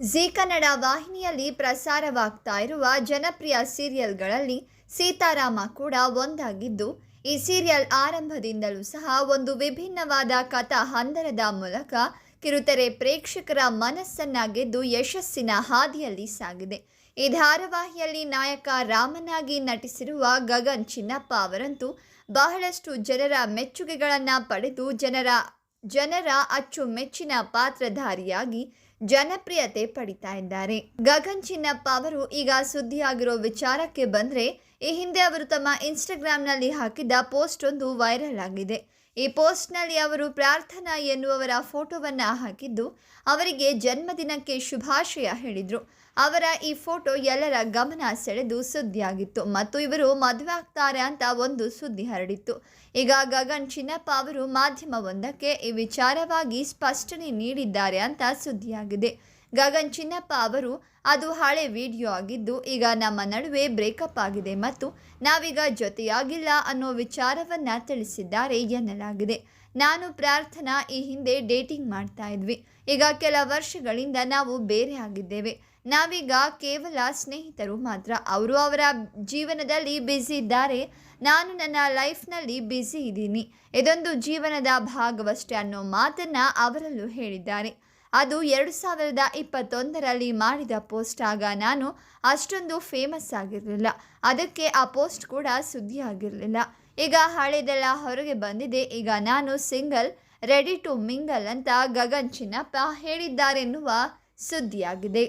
G Kannada ವಾಹಿನಿಯಲ್ಲಿ ಪ್ರಸಾರವಾಗ್ತಾ ಇರುವ ಜನಪ್ರಿಯ ಸೀರಿಯಲ್ಗಳಲ್ಲಿ ಸೀತಾರಾಮ ಕೂಡ ಒಂದಾಗಿದ್ದು, ಈ ಸೀರಿಯಲ್ ಆರಂಭದಿಂದಲೂ ಸಹ ಒಂದು ವಿಭಿನ್ನವಾದ ಕಥಾ ಹಂದರದ ಮೂಲಕ ಕಿರುತೆರೆ ಪ್ರೇಕ್ಷಕರ ಮನಸ್ಸನ್ನ ಗೆದ್ದು ಯಶಸ್ಸಿನ ಹಾದಿಯಲ್ಲಿ ಸಾಗಿದೆ. ಈ ಧಾರಾವಾಹಿಯಲ್ಲಿ ನಾಯಕ ರಾಮನಾಗಿ ನಟಿಸಿರುವ ಗಗನ್ ಚಿನ್ನಪ್ಪ ಅವರಂತೂ ಬಹಳಷ್ಟು ಜನರ ಮೆಚ್ಚುಗೆಗಳನ್ನು ಪಡೆದು ಜನರ ಜನರ ಅಚ್ಚುಮೆಚ್ಚಿನ ಪಾತ್ರಧಾರಿಯಾಗಿ ಜನಪ್ರಿಯತೆ ಪಡಿತಾ ಇದ್ದಾರೆ. ಗಗನ್ ಚಿನ್ನಪ್ಪ ಅವರು ಈಗ ಸುದ್ದಿಯಾಗಿರೋ ವಿಚಾರಕ್ಕೆ ಬಂದ್ರೆ, ಈ ಹಿಂದೆ ಅವರು ತಮ್ಮ ಇನ್ಸ್ಟಾಗ್ರಾಂನಲ್ಲಿ ಹಾಕಿದ್ದ ಪೋಸ್ಟ್ ಒಂದು ವೈರಲ್ ಆಗಿದೆ. ಈ ಪೋಸ್ಟ್ನಲ್ಲಿ ಅವರು ಪ್ರಾರ್ಥನಾ ಎನ್ನುವವರ ಫೋಟೋವನ್ನು ಹಾಕಿದ್ದು, ಅವರಿಗೆ ಜನ್ಮದಿನಕ್ಕೆ ಶುಭಾಶಯ ಹೇಳಿದರು. ಅವರ ಈ ಫೋಟೋ ಎಲ್ಲರ ಗಮನ ಸೆಳೆದು ಸುದ್ದಿಯಾಗಿತ್ತು ಮತ್ತು ಇವರು ಮದುವೆ ಆಗ್ತಾರೆ ಅಂತ ಒಂದು ಸುದ್ದಿ ಹರಡಿತ್ತು. ಈಗ ಗಗನ್ ಚಿನ್ನಪ್ಪ ಅವರು ಮಾಧ್ಯಮವೊಂದಕ್ಕೆ ಈ ವಿಚಾರವಾಗಿ ಸ್ಪಷ್ಟನೆ ನೀಡಿದ್ದಾರೆ ಅಂತ ಸುದ್ದಿಯಾಗಿದೆ. ಗಗನ್ ಚಿನ್ನಪ್ಪ ಅವರು, ಅದು ಹಳೆ ವಿಡಿಯೋ ಆಗಿದ್ದು ಈಗ ನಮ್ಮ ನಡುವೆ ಬ್ರೇಕಪ್ ಆಗಿದೆ ಮತ್ತು ನಾವೀಗ ಜೊತೆಯಾಗಿಲ್ಲ ಅನ್ನೋ ವಿಚಾರವನ್ನ ತಿಳಿಸಿದ್ದಾರೆ ಎನ್ನಲಾಗಿದೆ. ನಾನು ಪ್ರಾರ್ಥನಾ ಈ ಹಿಂದೆ ಡೇಟಿಂಗ್ ಮಾಡ್ತಾ ಇದ್ವಿ. ಈಗ ಕೆಲ ವರ್ಷಗಳಿಂದ ನಾವು ಬೇರೆ ಆಗಿದ್ದೇವೆ. ನಾವೀಗ ಕೇವಲ ಸ್ನೇಹಿತರು ಮಾತ್ರ. ಅವರು ಅವರ ಜೀವನದಲ್ಲಿ ಬ್ಯುಸಿ ಇದ್ದಾರೆ. ನಾನು ನನ್ನ ಲೈಫ್ನಲ್ಲಿ ಬ್ಯುಸಿ ಇದ್ದೀನಿ. ಇದೊಂದು ಜೀವನದ ಭಾಗವಷ್ಟೇ ಅನ್ನೋ ಮಾತನ್ನು ಅವರಲ್ಲೂ ಹೇಳಿದ್ದಾರೆ. ಅದು ಎರಡು ಸಾವಿರದ ಇಪ್ಪತ್ತೊಂದರಲ್ಲಿ ಮಾಡಿದ ಪೋಸ್ಟ್. ಆಗ ನಾನು ಅಷ್ಟೊಂದು ಫೇಮಸ್ ಆಗಿರಲಿಲ್ಲ. ಅದಕ್ಕೆ ಆ ಪೋಸ್ಟ್ ಕೂಡ ಸುದ್ದಿ ಆಗಿರಲಿಲ್ಲ. ಈಗ ಹಳೆದೆಲ್ಲ ಹೊರಗೆ ಬಂದಿದೆ. ಈಗ ನಾನು ಸಿಂಗಲ್ ರೆಡಿ ಟು ಮಿಂಗಲ್ ಅಂತ ಗಗನ್ ಚಿನ್ನಪ್ಪ ಹೇಳಿದ್ದಾರೆನ್ನುವ ಸುದ್ದಿಯಾಗಿದೆ.